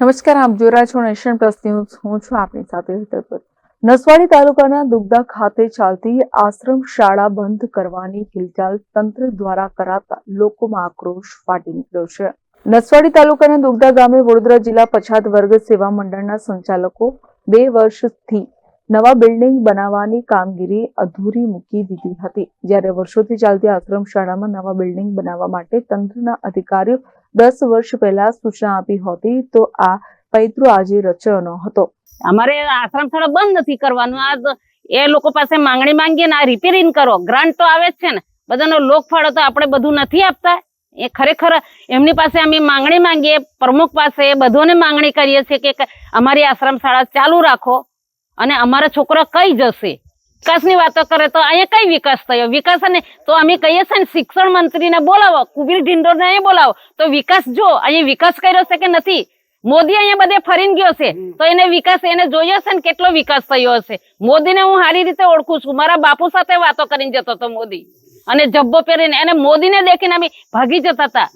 નમસ્કાર, આપ જોઈ છો નેશન પ્લસ ન્યૂઝ. હું છું આપની સાથે હેતર નસવાડી તાલુકાના દુગદા ખાતે ચાલતી આશ્રમ શાળા બંધ કરવાની હિલચાલ તંત્ર દ્વારા કરાતા લોકોમાં આક્રોશ ફાટી નીકળ્યો છે. નસવાડી તાલુકાના દુગદા ગામે વડોદરા જિલ્લા પછાત વર્ગ સેવા મંડળના સંચાલકો બે વર્ષથી નવા બિલ્ડિંગ બનાવવાની કામગીરી અધૂરી મૂકી દીધી હતી. જ્યારે વર્ષોથી ચાલતી આશ્રમ શાળામાં નવા બિલ્ડિંગ બનાવવા માટે તંત્રના અધિકારીઓ દસ વર્ષ પહેલા સૂચના આપી હતી, તો આ પૈતૃ આજે રચ્યો ન હતો અમારે આશ્રમ શાળા બંધ નથી કરવાનું. આ એ લોકો પાસે માંગણી માંગીએ ને આ રિપેરિંગ કરો. ગ્રાન્ટ તો આવે જ છે ને. બધાનો લોક ફાળો તો આપણે બધું નથી આપતા. એ ખરેખર એમની પાસે અમે માંગણી માંગીએ. પ્રમુખ પાસે બધોને માંગણી કરીએ છીએ કે અમારી આશ્રમ શાળા ચાલુ રાખો. અને અમારા છોકરા કઈ જશે? વિકાસની વાતો કરે તો અહીંયા કઈ વિકાસ થયો? વિકાસ ને તો અમે કહીએ છીએ ને શિક્ષણ મંત્રીને બોલાવો કુબીર ઢીંડોરને અહીં બોલાવો. તો વિકાસ જો અહીંયા વિકાસ કર્યો છે કે નથી? મોદી અહીંયા બધે ફરીને ગયો છે. તો એને વિકાસ એને જોયો છે ને કેટલો વિકાસ થયો હશે? મોદીને હું સારી રીતે ઓળખું છું. મારા બાપુ સાથે વાતો કરીને જતો હતો મોદી. અને જબ્બો પહેરીને એને મોદીને દેખીને અમે ભાગી જતા હતા.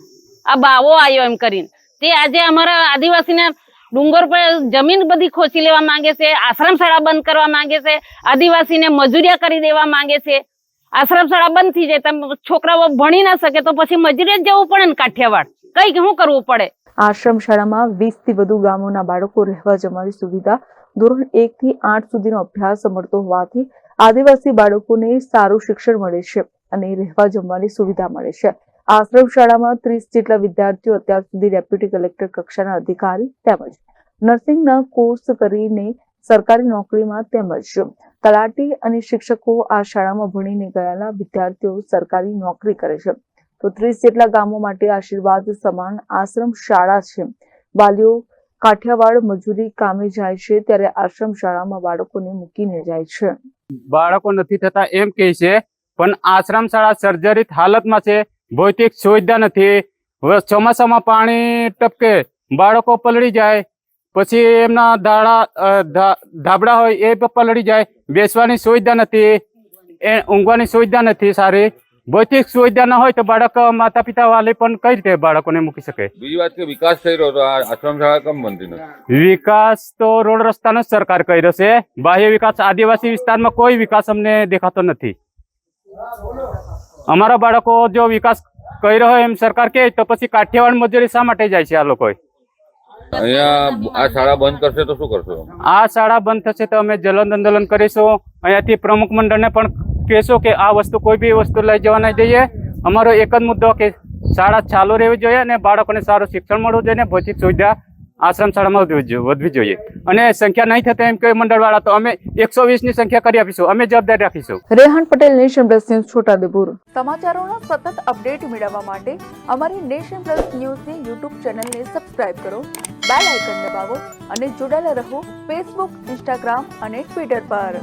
આ બાવો આવ્યો એમ કરીને. તે આજે અમારા આદિવાસીને ડુંગર પર જમીન બધી ખોચી લેવા માંગે છે, આશ્રમ શાળા બંધ કરવા માંગે છે, આદિવાસીને મજૂરિયા કરી દેવા માંગે છે. આશ્રમ શાળા બંધ થઈ જાય છોકરાઓ ભણી ના શકે તો પછી મજૂરી જ જવું પડે ને કાઠિયાવાડ. કઈ શું કરવું પડે? આશ્રમ શાળામાં વીસથી વધુ ગામોના બાળકો રહેવા જમવાની સુવિધા ધોરણ એક થી આઠ સુધીનો અભ્યાસ મળતો હોવાથી આદિવાસી બાળકોને સારું શિક્ષણ મળે છે અને રહેવા જમવાની સુવિધા મળે છે. આશ્રમ શાળામાં ત્રીસ જેટલા વિદ્યાર્થીઓ અત્યાર સુધી ડેપ્યુટી કલેક્ટર કક્ષાના અધિકારી તેમજ નર્સિંગના કોર્સ કરીને સરકારી નોકરીમાં તેમજ તલાટી અને શિક્ષકો આ શાળામાં ભણીને ગયેલા વિદ્યાર્થીઓ સરકારી નોકરી કરે છે. તો ત્રીસ જેટલા ગામો માટે આશીર્વાદ સમાન આશ્રમ શાળા છે. વાલીઓ કાઠિયાવાડ, મજૂરી કામે જાય છે ત્યારે આશ્રમ શાળામાં બાળકોને મૂકીને જાય છે. બાળકો નથી થતા એમ કહે છે, પણ આશ્રમ શાળા સર્જરિત હાલતમાં છે. ભૌતિક સુવિધા નથી. હવે ચોમાસામાં પાણી ટપકે બાળકો પલળી જાય પછી એમના ધાડા ધાબડા હોય એ પલળી જાય. બેસવાની સુવિધા નથી. એ ઊંઘવાની સુવિધા નથી સારી. ભૌતિક સુવિધા ના હોય તો બાળક માતા પિતા વાલી પણ કઈ રીતે બાળકોને મૂકી શકે? બીજી વાત કે વિકાસ થઈ રહ્યો આશ્રમ શાળા કેમ બનતી નથી? વિકાસ તો રોડ રસ્તાનો જ સરકાર રહ્યો છે. બાહ્ય વિકાસ આદિવાસી વિસ્તારમાં કોઈ વિકાસ અમને દેખાતો નથી. અમારા બાળકો જો વિકાસ કરી રહ્યો એમ સરકાર કહે તો પછી કાઠિયાવાડ મજૂરી શા માટે જાય છે આ લોકો અહીંયા આ શાળા બંધ કરશે તો શું કરશો? આ શાળા બંધ થશે તો અમે જલન આંદોલન કરીશું. અહીંયાથી પ્રમુખ મંડળને પણ કહેશું કે આ વસ્તુ કોઈ બી વસ્તુ લઈ જવા નહીં જઈએ અમારો એક જ મુદ્દો કે શાળા ચાલુ રહેવી જોઈએ અને બાળકોને સારું શિક્ષણ મળવું જોઈએ ભૌતિક સુવિધા આશ્રમ શાળામાં વધવી જોઈએ- વધવી જોઈએ. અને સંખ્યા નહીં થતા એમ કે મંડળવાળા તો અમે એકસો ની સંખ્યા કરી આપીશું. અમે જવાબદારી રાખીશું. Rehan Patel nation plus news Chhotaudepur. સમાચારોના સતત અપડેટ મેળવવા માટે અમારી નેશન પ્લસ ન્યૂઝની યુટ્યુબ ચેનલને સબસ્ક્રાઇબ કરો બેલ આઇકન દબાવો અને જોડાયેલા રહો ફેસબુક ઇન્સ્ટાગ્રામ અને ટ્વિટર પર.